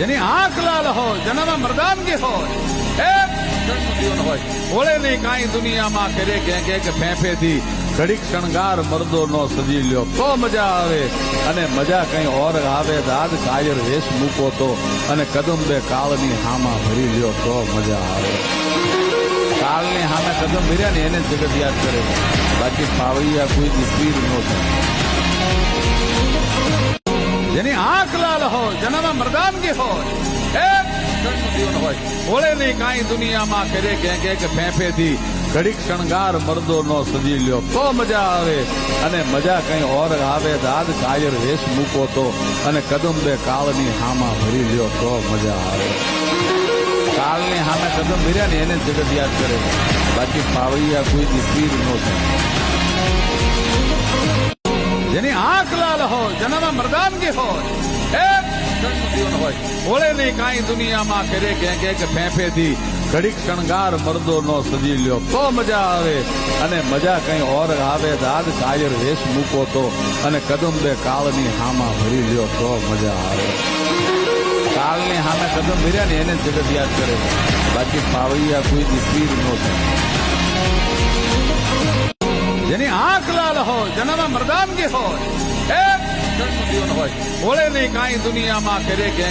જેની આંખ લાલ હોય, જન્મ મર્દાનગી હોય. એક જીવન હોય. ઓળે નહીં કાંઈ દુનિયામાં કરે કે એક ફેંફેથી ઘડીક શણગાર મર્દો નો સજી લ્યો. તો મજા આવે. અને મજા કઈ ઓર આવે દાદ કાયર વેશ મૂકો તો અને કદમ બે કાળની હામાં ભરી લ્યો તો મજા આવે. કાળની હામે કદમ ભર્યા ને એને જગત યાદ કરે. બાકી પાવૈયા કોઈ દી પીર નો થાય જેની આંખ લાલ હોય, જન્મ મર્દાનગી હોય એક જીવન હોય. ઓળે નહીં કાંઈ દુનિયામાં કરે કે કે ફેંફેથી ઘડીક શણગાર મર્દો નો સજી લ્યો. તો મજા આવે અને મજા કઈ ઓર આવે. દાદ કાયર વેશ મૂકો તો અને કદમ બે કાળની હામાં ભરી લ્યો તો મજા આવે. કાળની હામે કદમ ભર્યા ને એને જગત યાદ કરે. બાકી પાવૈયા કોઈ પીર નો થાય જેની લાલ હોય જન્મ મર્દાનગી હોય એક જીવન હોય. ઓળે નહીં કાંઈ દુનિયામાં કરે કે કે ફેંફેથી. ઘડીક શણગાર મરદો નો સજી લ્યો. તો મજા આવે. અને મજા કઈ ઓર આવે દાદ કાયર વેશ મૂકો તો. અને કદમ બે કાળની હામાં ભરી લ્યો તો મજા આવે. કાળની હામે કદમ ભર્યા ને એને જગત યાદ કરે. બાકી પાવૈયા કોઈ દી નો થાય. જેની આંખ લાલ હોય, જન્મ મર્દાનગી હોય. ઓળે નહીં કાંઈ દુનિયામાં કરે કે